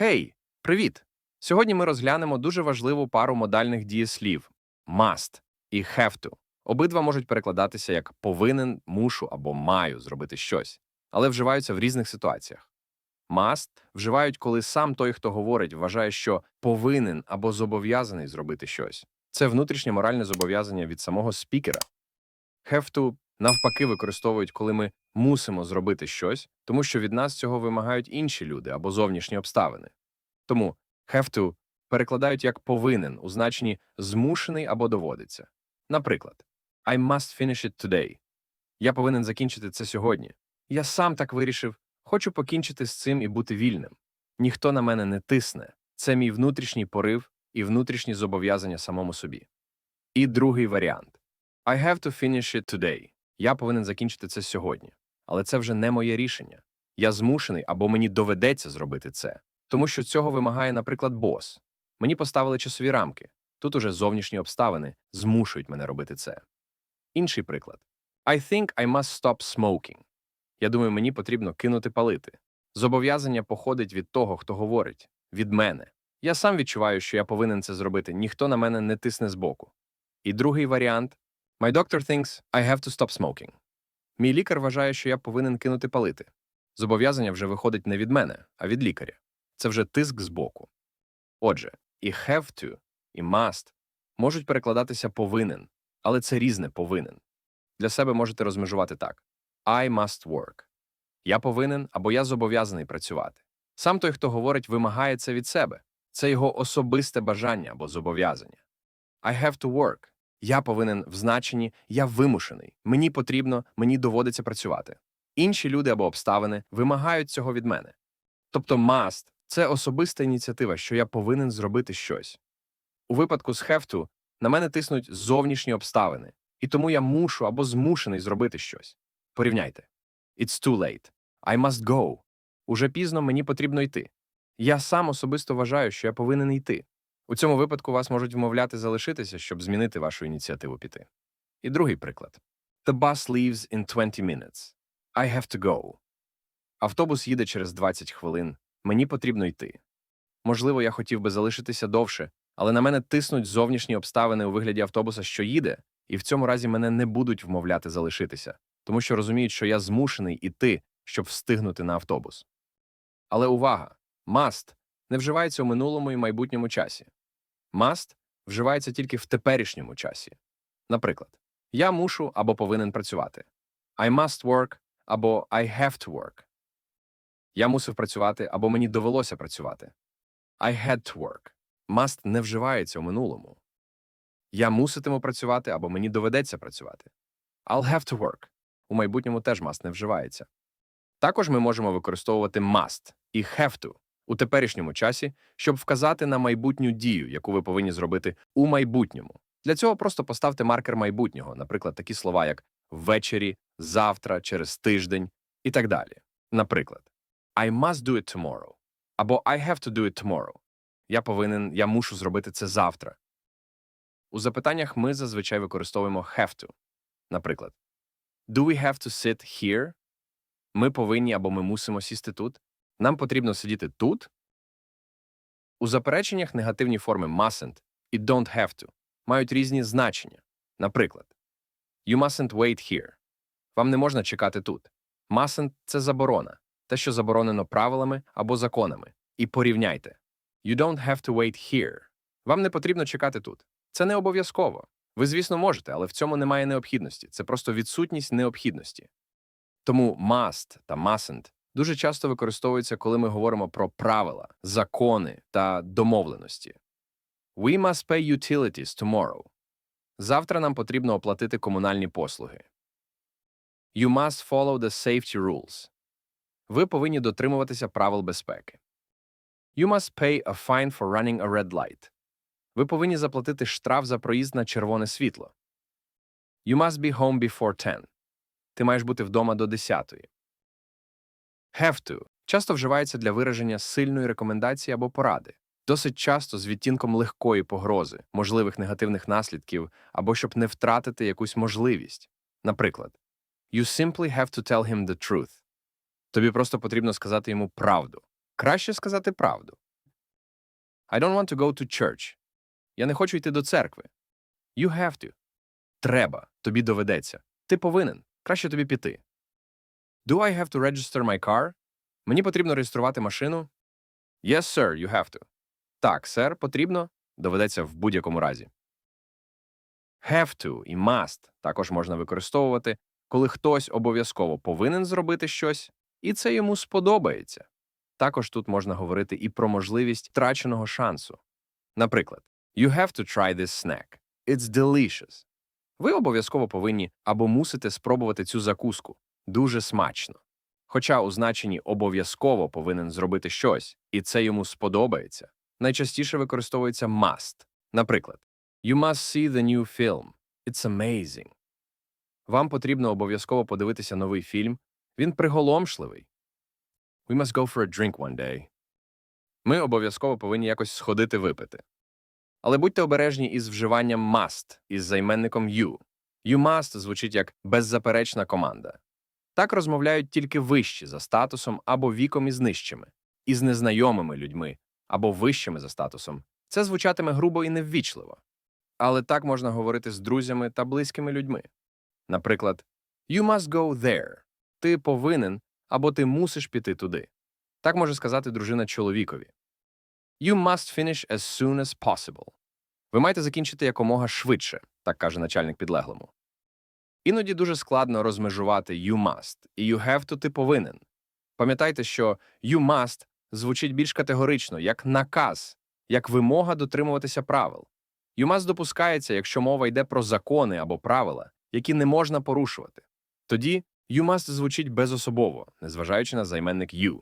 Гей, привіт! Сьогодні ми розглянемо дуже важливу пару модальних дієслів must і have to. Обидва можуть перекладатися як повинен, мушу або маю зробити щось, але вживаються в різних ситуаціях. Must вживають, коли сам той, хто говорить, вважає, що повинен або зобов'язаний зробити щось. Це внутрішнє моральне зобов'язання від самого спікера. Have to навпаки використовують, коли ми мусимо зробити щось, тому що від нас цього вимагають інші люди або зовнішні обставини. Тому have to перекладають як повинен у значенні змушений або доводиться. Наприклад, I must finish it today. Я повинен закінчити це сьогодні. Я сам так вирішив, хочу покінчити з цим і бути вільним. Ніхто на мене не тисне. Це мій внутрішній порив і внутрішні зобов'язання самому собі. І другий варіант. I have to finish it today. Я повинен закінчити це сьогодні. Але це вже не моє рішення. Я змушений або мені доведеться зробити це. Тому що цього вимагає, наприклад, бос. Мені поставили часові рамки. Тут уже зовнішні обставини змушують мене робити це. Інший приклад. I think I must stop smoking. Я думаю, мені потрібно кинути палити. Зобов'язання походить від того, хто говорить, від мене. Я сам відчуваю, що я повинен це зробити, ніхто на мене не тисне збоку. І другий варіант My doctor thinks I have to stop smoking. Мій лікар вважає, що я повинен кинути палити. Зобов'язання вже виходить не від мене, а від лікаря. Це вже тиск збоку. Отже, і have to, і must можуть перекладатися повинен, але це різне повинен. Для себе можете розмежувати так: I must work. Я повинен або я зобов'язаний працювати. Сам той, хто говорить, вимагає це від себе. Це його особисте бажання або зобов'язання. I have to work. Я повинен в значенні я вимушений. Мені потрібно, мені доводиться працювати. Інші люди або обставини вимагають цього від мене. Тобто must – це особиста ініціатива, що я повинен зробити щось. У випадку з to на мене тиснуть зовнішні обставини, і тому я мушу або змушений зробити щось. Порівняйте. It's too late. I must go. Уже пізно мені потрібно йти. Я сам особисто вважаю, що я повинен йти. У цьому випадку вас можуть вмовляти залишитися, щоб змінити вашу ініціативу піти. І другий приклад. The bus leaves in 20 minutes. I have to go. Автобус їде через 20 хвилин. Мені потрібно йти. Можливо, я хотів би залишитися довше, але на мене тиснуть зовнішні обставини у вигляді автобуса, що їде, і в цьому разі мене не будуть вмовляти залишитися, тому що розуміють, що я змушений іти, щоб встигнути на автобус. Але увага! Must не вживається у минулому і майбутньому часі. Must вживається тільки в теперішньому часі. Наприклад, я мушу або повинен працювати. I must work або I have to work. Я мусив працювати або мені довелося працювати. I had to work. Must не вживається у минулому. Я муситиму працювати або мені доведеться працювати. I'll have to work. У майбутньому теж must не вживається. Також ми можемо використовувати must і have to у теперішньому часі, щоб вказати на майбутню дію, яку ви повинні зробити у майбутньому. Для цього просто поставте маркер майбутнього, наприклад, такі слова, як ввечері, завтра, через тиждень і так далі. Наприклад, I must do it tomorrow або I have to do it tomorrow. Я повинен, я мушу зробити це завтра. У запитаннях ми зазвичай використовуємо have to. Наприклад, Do we have to sit here? Ми повинні або ми мусимо сісти тут. Нам потрібно сидіти тут. У запереченнях негативні форми mustn't і don't have to мають різні значення. Наприклад, You mustn't wait here. Вам не можна чекати тут. Mustn't – це заборона, те, що заборонено правилами або законами. І порівняйте. You don't have to wait here. Вам не потрібно чекати тут. Це не обов'язково. Ви, звісно, можете, але в цьому немає необхідності. Це просто відсутність необхідності. Тому must та mustn't дуже часто використовуються, коли ми говоримо про правила, закони та домовленості. We must pay utilities tomorrow. Завтра нам потрібно оплатити комунальні послуги. You must follow the safety rules. Ви повинні дотримуватися правил безпеки. You must pay a fine for running a red light. Ви повинні заплатити штраф за проїзд на червоне світло. You must be home before 10. Ти маєш бути вдома до 10. Have to часто вживається для вираження сильної рекомендації або поради, досить часто з відтінком легкої погрози, можливих негативних наслідків або щоб не втратити якусь можливість. Наприклад, You simply have to tell him the truth. Тобі просто потрібно сказати йому правду. Краще сказати правду. I don't want to go to church. Я не хочу йти до церкви. You have to. Треба. Тобі доведеться. Ти повинен. Краще тобі піти. Do I have to register my car? Мені потрібно реєструвати машину? Yes, sir, you have to. Так, сер, потрібно. Доведеться в будь-якому разі. Have to і must також можна використовувати, коли хтось обов'язково повинен зробити щось, і це йому сподобається. Також тут можна говорити і про можливість втраченого шансу. Наприклад, You have to try this snack. It's delicious. Ви обов'язково повинні або мусите спробувати цю закуску. Дуже смачно. Хоча у значенні обов'язково повинен зробити щось, і це йому сподобається, найчастіше використовується must. Наприклад, You must see the new film. It's amazing. Вам потрібно обов'язково подивитися новий фільм. Він приголомшливий. We must go for a drink one day. Ми обов'язково повинні якось сходити випити. Але будьте обережні із вживанням must із займенником you. You must звучить як беззаперечна команда. Так розмовляють тільки вищі за статусом або віком із нижчими, із незнайомими людьми або вищими за статусом. Це звучатиме грубо і неввічливо. Але так можна говорити з друзями та близькими людьми. Наприклад, You must go there. Ти повинен або ти мусиш піти туди. Так може сказати дружина чоловікові. You must finish as soon as possible. Ви маєте закінчити якомога швидше, так каже начальник підлеглому. Іноді дуже складно розмежувати you must і you have to ти повинен. Пам'ятайте, що you must звучить більш категорично, як наказ, як вимога дотримуватися правил. You must допускається, якщо мова йде про закони або правила, які не можна порушувати. Тоді you must звучить безособово, незважаючи на займенник you.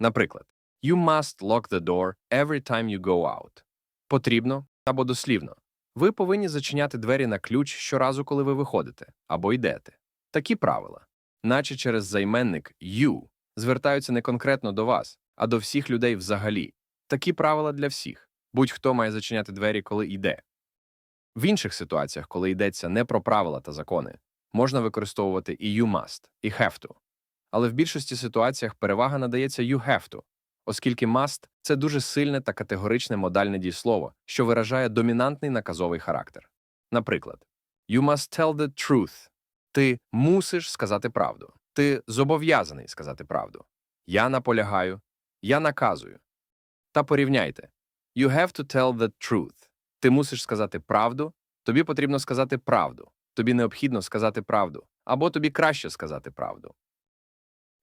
Наприклад, You must lock the door every time you go out. Потрібно або дослівно. Ви повинні зачиняти двері на ключ щоразу, коли ви виходите або йдете. Такі правила, наче через займенник you, звертаються не конкретно до вас, а до всіх людей взагалі. Такі правила для всіх. Будь-хто має зачиняти двері, коли йде. В інших ситуаціях, коли йдеться не про правила та закони, можна використовувати і you must, і have to. Але в більшості ситуаціях перевага надається you have to, оскільки must – це дуже сильне та категоричне модальне дієслово, що виражає домінантний наказовий характер. Наприклад, You must tell the truth. Ти мусиш сказати правду. Ти зобов'язаний сказати правду. Я наполягаю, я наказую. Та порівняйте. You have to tell the truth. Ти мусиш сказати правду, тобі потрібно сказати правду. Тобі необхідно сказати правду, або тобі краще сказати правду.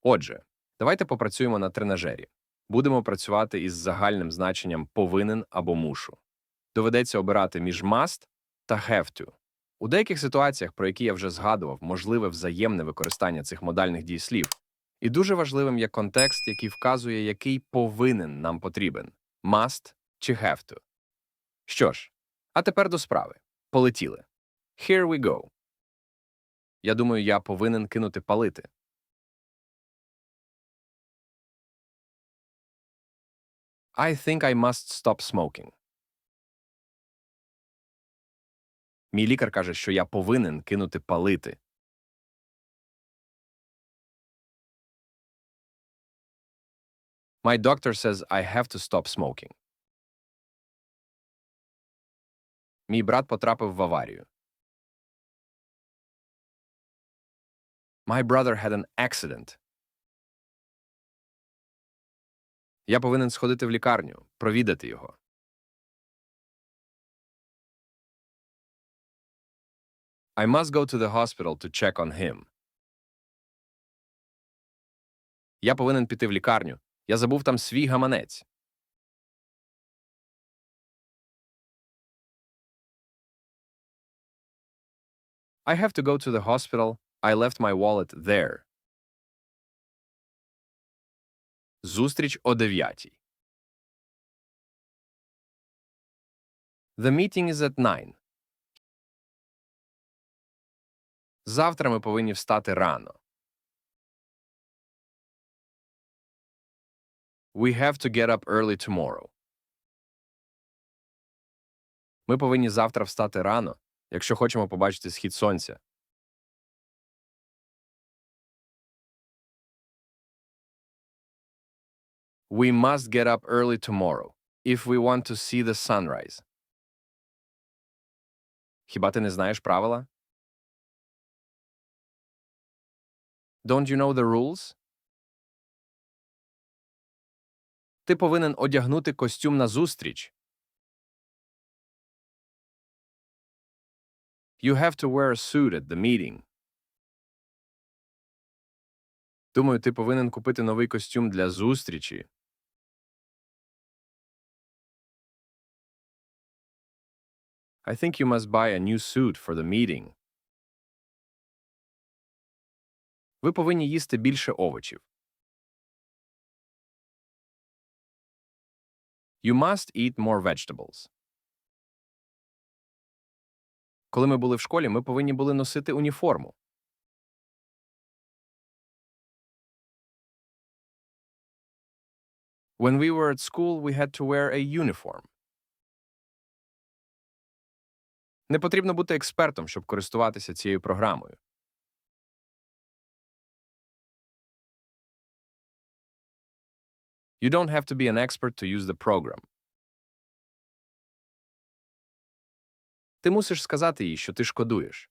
Отже, давайте попрацюємо на тренажері. Будемо працювати із загальним значенням повинен або мушу. Доведеться обирати між must та have to. У деяких ситуаціях, про які я вже згадував, можливе взаємне використання цих модальних дієслів. І дуже важливим є контекст, який вказує, який повинен нам потрібен must чи have to. Що ж, а тепер до справи. Полетіли. Here we go. Я думаю, я повинен кинути палити. I think I must stop smoking. Мій лікар каже, що я повинен кинути палити. My doctor says I have to stop smoking. Мій брат потрапив в аварію. My brother had an accident. Я повинен сходити в лікарню, провідати його. I must go to the hospital to check on him. Я повинен піти в лікарню. Я забув там свій гаманець. I have to go to the hospital. I left my wallet there. Зустріч о 9. The meeting is at 9. Завтра ми повинні встати рано. We have to get up early tomorrow. Ми повинні завтра встати рано, якщо хочемо побачити схід сонця. We must get up early tomorrow. if we want to see the sunrise. Хіба ти не знаєш правила? Don't you know the rules? Ти повинен одягнути костюм на зустріч. You have to wear a suit at the meeting. Думаю, ти повинен купити новий костюм для зустрічі. I think you must buy a new suit for the meeting. Ви повинні їсти більше овочів. You must eat more vegetables. Коли ми були в школі, ми повинні були носити уніформу. When we were at school, we had to wear a uniform. Не потрібно бути експертом, щоб користуватися цією програмою. You don't have to be an expert to use the program. Ти мусиш сказати їй, що ти шкодуєш.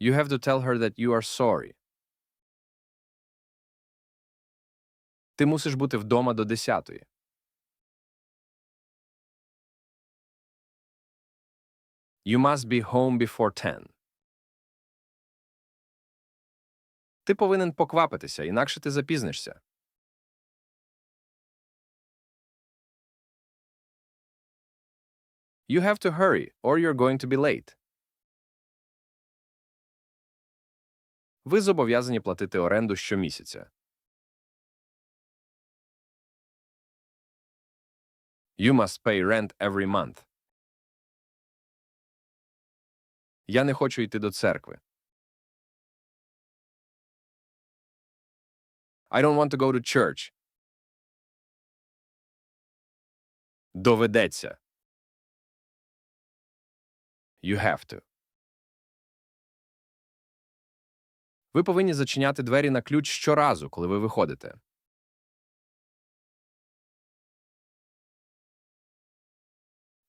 You have to tell her that you are sorry. Ти мусиш бути вдома до 10. You must be home before 10. Ти повинен поквапитися, інакше ти запізнишся. You have to hurry, or you're going to be late. Ви зобов'язані платити оренду щомісяця. You must pay rent every month. Я не хочу йти до церкви. I don't want to go to church. Доведеться. You have to. Ви повинні зачиняти двері на ключ щоразу, коли ви виходите.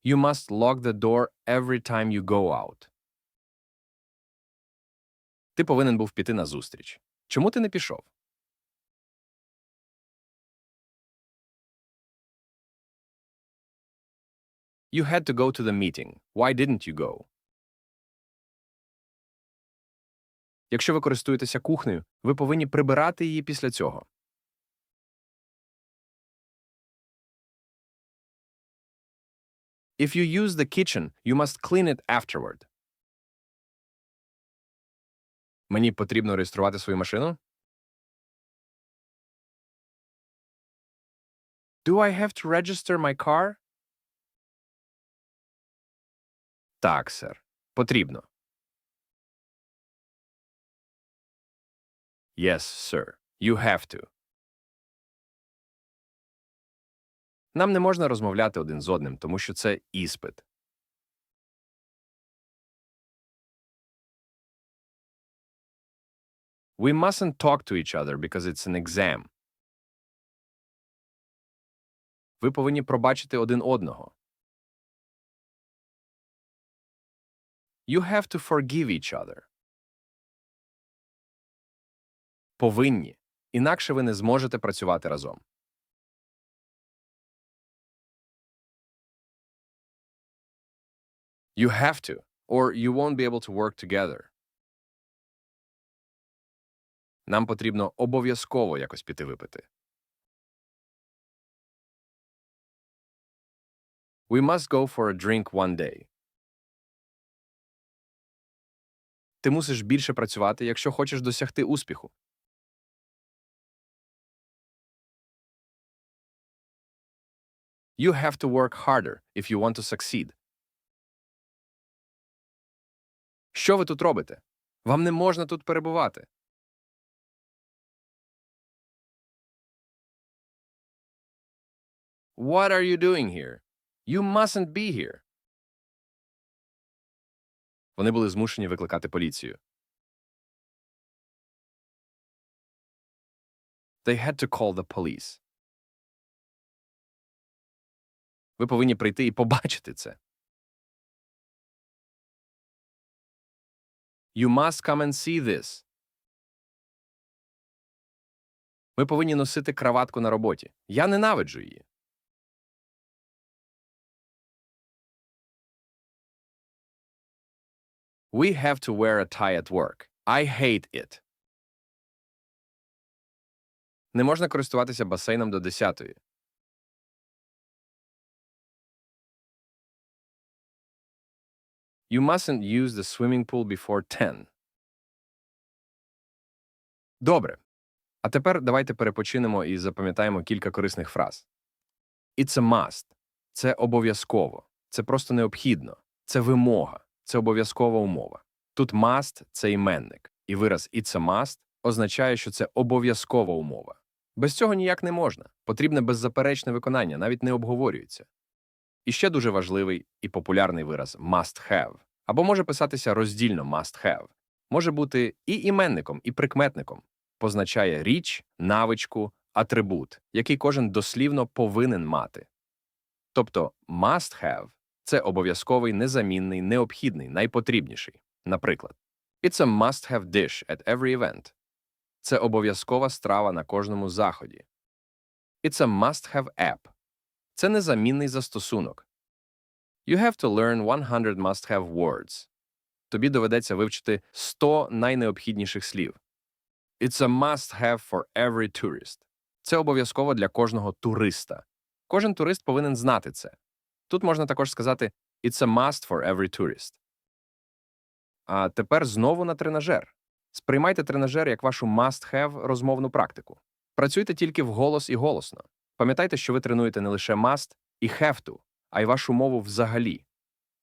You must lock the door every time you go out. Ти повинен був піти на зустріч. Чому ти не пішов? You had to go to the meeting. Why didn't you go? Якщо ви користуєтеся кухнею, ви повинні прибирати її після цього. If you use the kitchen, you must clean it afterward. Мені потрібно реєструвати свою машину? Do I have to register my car? Так, сер. Потрібно. Yes, sir. You have to. Нам не можна розмовляти один з одним, тому що це іспит. We mustn't talk to each other because it's an exam. Ви повинні пробачити один одного. You have to forgive each other. Повинні. Інакше ви не зможете працювати разом. You have to, or you won't be able to work together. Нам потрібно обов'язково якось піти випити. We must go for a drink one day. Ти мусиш більше працювати, якщо хочеш досягти успіху. You have to work harder if you want to succeed. Що ви тут робите? Вам не можна тут перебувати. What are you doing here? You mustn't be here. Вони були змушені викликати поліцію. They had to call the police. Ви повинні прийти і побачити це. You must come and see this. Ми повинні носити краватку на роботі. Я ненавиджу її. We have to wear a tie at work. I hate it. Не можна користуватися басейном до 10-ї. You mustn't use the swimming pool before 10. Добре. А тепер давайте перепочинемо і запам'ятаємо кілька корисних фраз. It's a must. Це обов'язково. Це просто необхідно. Це вимога. Це обов'язкова умова. Тут must – це іменник. І вираз it's a must означає, що це обов'язкова умова. Без цього ніяк не можна. Потрібне беззаперечне виконання, навіть не обговорюється. І ще дуже важливий і популярний вираз must have. Або може писатися роздільно must have. Може бути і іменником, і прикметником. Позначає річ, навичку, атрибут, який кожен дослівно повинен мати. Тобто must have – це обов'язковий, незамінний, необхідний, найпотрібніший. Наприклад, It's a must-have dish at every event. Це обов'язкова страва на кожному заході. It's a must-have app. Це незамінний застосунок. You have to learn 100 must-have words. Тобі доведеться вивчити 100 найнеобхідніших слів. It's a must-have for every tourist. Це обов'язково для кожного туриста. Кожен турист повинен знати це. Тут можна також сказати It's a must for every tourist. А тепер знову на тренажер. Сприймайте тренажер як вашу must-have розмовну практику. Працюйте тільки вголос і голосно. Пам'ятайте, що ви тренуєте не лише must і have to, а й вашу мову взагалі.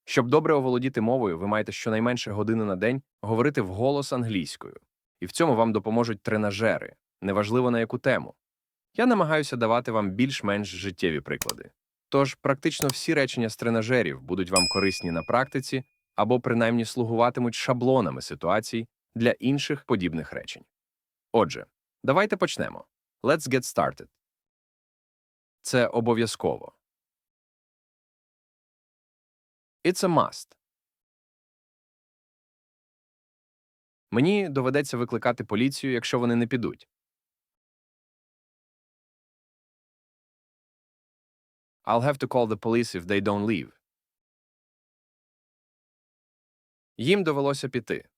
Щоб добре оволодіти мовою, ви маєте щонайменше годину на день говорити вголос англійською. І в цьому вам допоможуть тренажери, неважливо на яку тему. Я намагаюся давати вам більш-менш життєві приклади. Тож практично всі речення з тренажерів будуть вам корисні на практиці або принаймні слугуватимуть шаблонами ситуацій для інших подібних речень. Отже, давайте почнемо. Let's get started. Це обов'язково. It's a must. Мені доведеться викликати поліцію, якщо вони не підуть. I'll have to call the police if they don't leave. Їм довелося піти.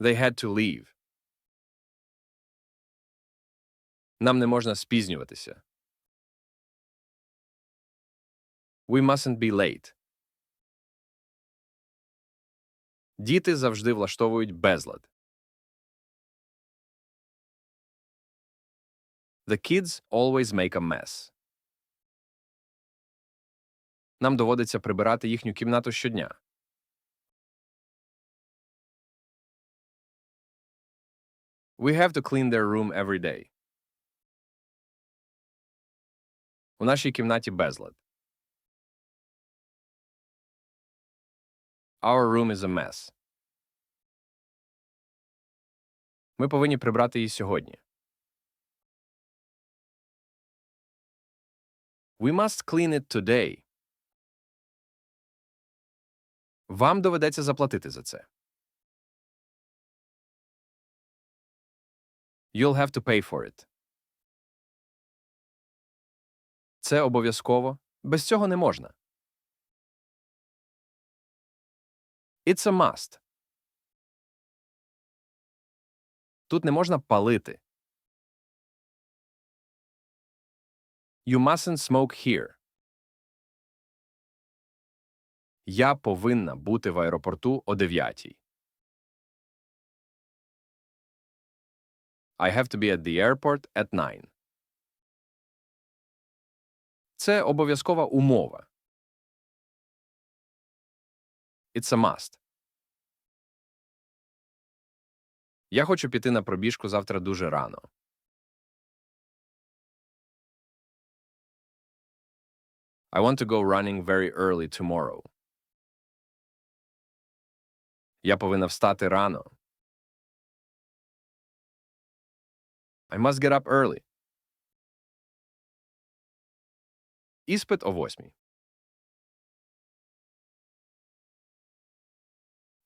They had to leave. Нам не можна спізнюватися. We mustn't be late. Діти завжди влаштовують безлад. The kids always make a mess. Нам доводиться прибирати їхню кімнату щодня. We have to clean their room every day. У нашій кімнаті безлад. Our room is a mess. Ми повинні прибрати її сьогодні. We must clean it today. Вам доведеться заплатити за це. You'll have to pay for it. Це обов'язково. Без цього не можна. It's a must. Тут не можна палити. You mustn't smoke here. Я повинна бути в аеропорту о 9. I have to be at the airport at 9. Це обов'язкова умова. It's a must. Я хочу піти на пробіжку завтра дуже рано. I want to go running very early tomorrow. Я повинна встати рано. I must get up early. Іспит о восьмій.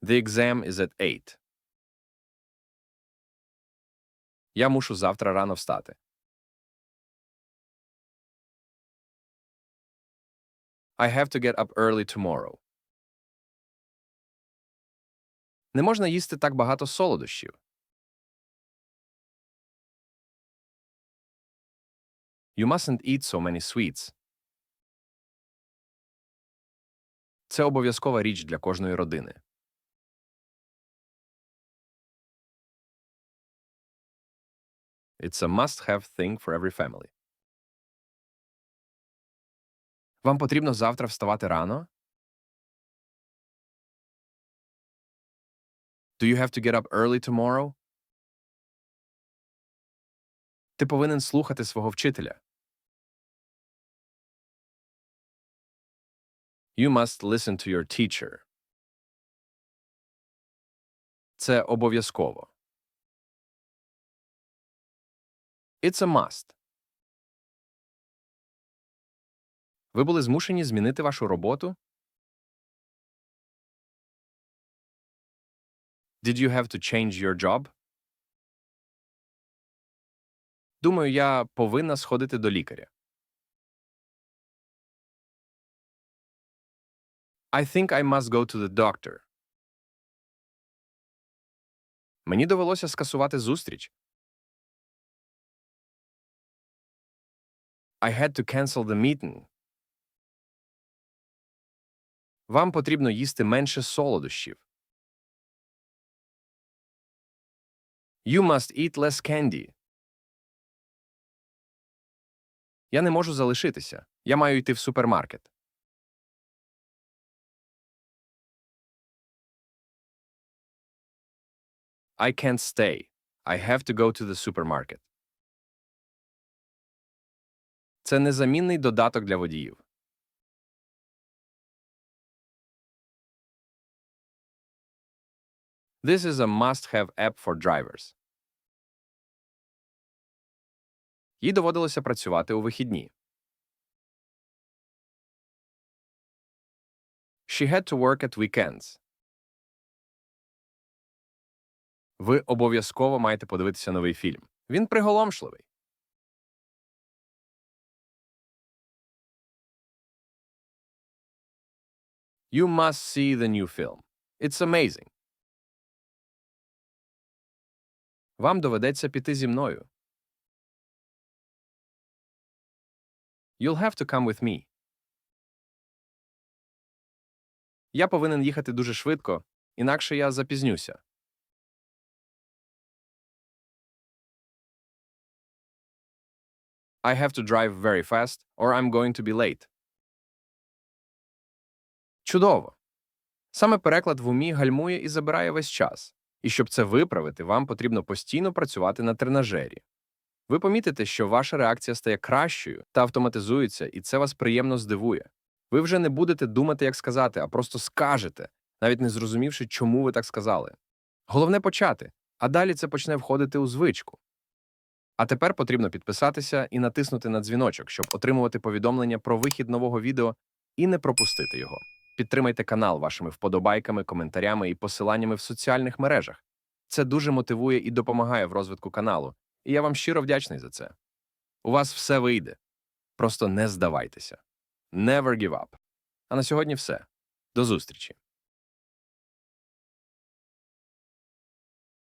The exam is at 8. Я мушу завтра рано встати. I have to get up early tomorrow. Не можна їсти так багато солодощів. You mustn't eat so many sweets. Це обов'язкова річ для кожної родини. It's a must-have thing for every family. Вам потрібно завтра вставати рано? Do you have to get up early tomorrow? Ти повинен слухати свого вчителя. You must listen to your teacher. Це обов'язково. It's a must. Ви були змушені змінити вашу роботу? Did you have to change your job? Думаю, я повинна сходити до лікаря. I think I must go to the doctor. Мені довелося скасувати зустріч. I had to cancel the meeting. Вам потрібно їсти менше солодощів. You must eat less candy. Я не можу залишитися. Я маю йти в супермаркет. I can't stay. I have to go to the supermarket. Це незамінний додаток для водіїв. This is a must-have app for drivers. Їй доводилося працювати у вихідні. She had to work at weekends. Ви обов'язково маєте подивитися новий фільм. Він приголомшливий. You must see the new film. It's amazing. Вам доведеться піти зі мною. You'll have to come with me. Я повинен їхати дуже швидко, інакше я запізнюся. I have to drive very fast, or I'm going to be late. Чудово. Саме переклад в умі гальмує і забирає весь час. І щоб це виправити, вам потрібно постійно працювати на тренажері. Ви помітите, що ваша реакція стає кращою та автоматизується, і це вас приємно здивує. Ви вже не будете думати, як сказати, а просто скажете, навіть не зрозумівши, чому ви так сказали. Головне почати, а далі це почне входити у звичку. А тепер потрібно підписатися і натиснути на дзвіночок, щоб отримувати повідомлення про вихід нового відео і не пропустити його. Підтримайте канал вашими вподобайками, коментарями і посиланнями в соціальних мережах. Це дуже мотивує і допомагає в розвитку каналу, і я вам щиро вдячний за це. У вас все вийде. Просто не здавайтеся. Never give up. А на сьогодні все. До зустрічі!